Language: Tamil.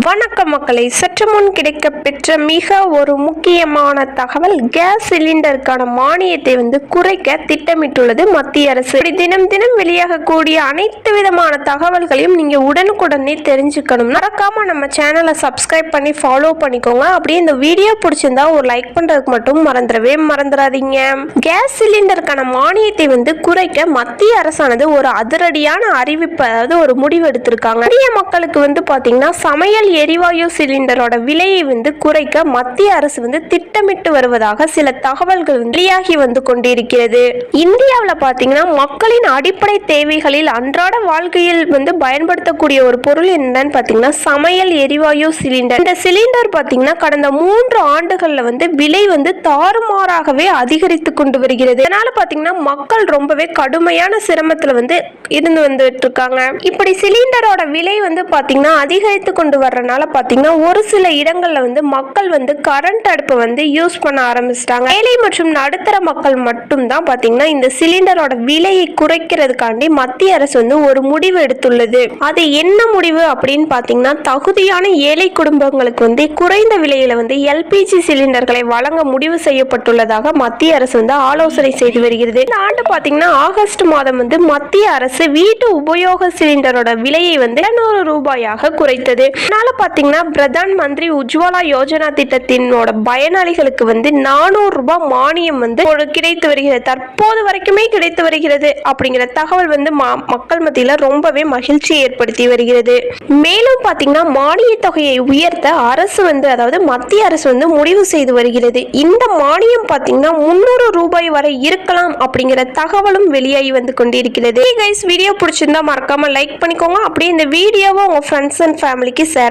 வணக்கம் மக்களை. சற்று முன் கிடைக்க பெற்ற மிக ஒரு முக்கியமான தகவல் கேஸ் சிலிண்டருக்கான மானியத்தை வந்து குறைக்க திட்டமிட்டுள்ளது மத்திய அரசு. இப்படி தினம் தினம் வெளியாகக்கூடிய அனைத்து விதமான தகவல்களையும் நீங்க உடனுக்குடனே தெரிஞ்சுக்கணும். மறக்காம நம்ம சேனலை சப்ஸ்கிரைப் பண்ணி ஃபாலோ பண்ணிக்கோங்க. அப்படியே இந்த வீடியோ பிடிச்சிருந்தா ஒரு லைக் பண்றதுக்கு மட்டும் மறந்துடவே மறந்துடாதீங்க. கேஸ் சிலிண்டருக்கான மானியத்தை வந்து குறைக்க மத்திய அரசானது ஒரு அதிரடியான அறிவிப்பு அதாவது ஒரு முடிவு எடுத்திருக்காங்க. மக்களுக்கு வந்து பாத்தீங்கன்னா சமையல் எரிவாயு சிலிண்டரோட விலையை வந்து குறைக்க மத்திய அரசு வந்து திட்டமிட்டு வருவதாக சில தகவல்கள் வந்து வெளியாகி வந்து கொண்டிருக்கிறது. இந்தியாவில் பார்த்தீங்கன்னா மக்களின் அடிப்படை தேவைகளில் அன்றாட வாழ்க்கையில் வந்து பயன்படுத்தக்கூடிய ஒரு பொருள் என்னன்னு பார்த்தீங்கன்னா சமையல் எரிவாயு சிலிண்டர். இந்த சிலிண்டர் பாத்தீங்கன்னா கடந்த மூன்று ஆண்டுகளில் வந்து விலை வந்து தாறுமாறாகவே அதிகரித்து கொண்டு வருகிறது. இதனால பாத்தீங்கன்னா மக்கள் ரொம்பவே கடுமையான சிரமத்தில் வந்து இருந்து வந்துட்டு இருக்காங்க. இப்படி சிலிண்டரோட விலை வந்து பாத்தீங்கன்னா அதிகரித்து கொண்டு வர வர்றதுனால பார்த்தீங்கன்னா ஒரு சில இடங்களில் வந்து மக்கள் வந்து கரண்ட் அடுப்பை வந்து யூஸ் பண்ண ஆரம்பிச்சிட்டாங்க. ஏழை மற்றும் நடுத்தர மக்கள் மட்டும் தான் இந்த சிலிண்டரோட விலையை குறைக்கிறதுக்காண்டி மத்திய அரசு வந்து ஒரு முடிவு எடுத்துள்ளது. அது என்ன முடிவு அப்படின்னு பார்த்தீங்கன்னா தகுதியான ஏழை குடும்பங்களுக்கு வந்து குறைந்த விலையில வந்து எல்பிஜி சிலிண்டர்களை வழங்க முடிவு செய்யப்பட்டுள்ளதாக மத்திய அரசு வந்து ஆலோசனை செய்து வருகிறது. இந்த ஆண்டு பார்த்தீங்கன்னா ஆகஸ்ட் மாதம் வந்து மத்திய அரசு வீட்டு உபயோக சிலிண்டரோட விலையை வந்து 200 ரூபாயாக குறைத்தது. இதனால் பாத்தீங்கன்னா பிரதான் மந்திரி உஜ்வாலா யோஜனா திட்டத்தினோட பயனாளிகளுக்கு வந்து நானூறு ரூபாய் மானியம் வந்து ஒரு கிடைத்து வருகிறது. தற்போது வரைக்குமே கிடைத்து வருகிறது அப்படிங்கிற தகவல் வந்து மக்கள் மத்தியில ரொம்பவே மகிழ்ச்சி ஏற்படுத்தி வருகிறது. மேலும் பாத்தீங்கன்னா மானிய தொகையை உயர்த்த அரசு வந்து அதாவது மத்திய அரசு வந்து முடிவு செய்து வருகிறது. இந்த மானியம் பாத்தீங்கன்னா முன்னூறு ரூபாய் வரை இருக்கலாம் அப்படிங்கிற தகவலும் வெளியாகி வந்து கொண்டிருக்கிறது. கைஸ் வீடியோ பிடிச்சிருந்தா மறக்காம லைக் பண்ணிக்கோங்க. அப்படியே இந்த வீடியோவை உங்க ஃப்ரெண்ட்ஸ் அண்ட் ஃபேமிலிக்கு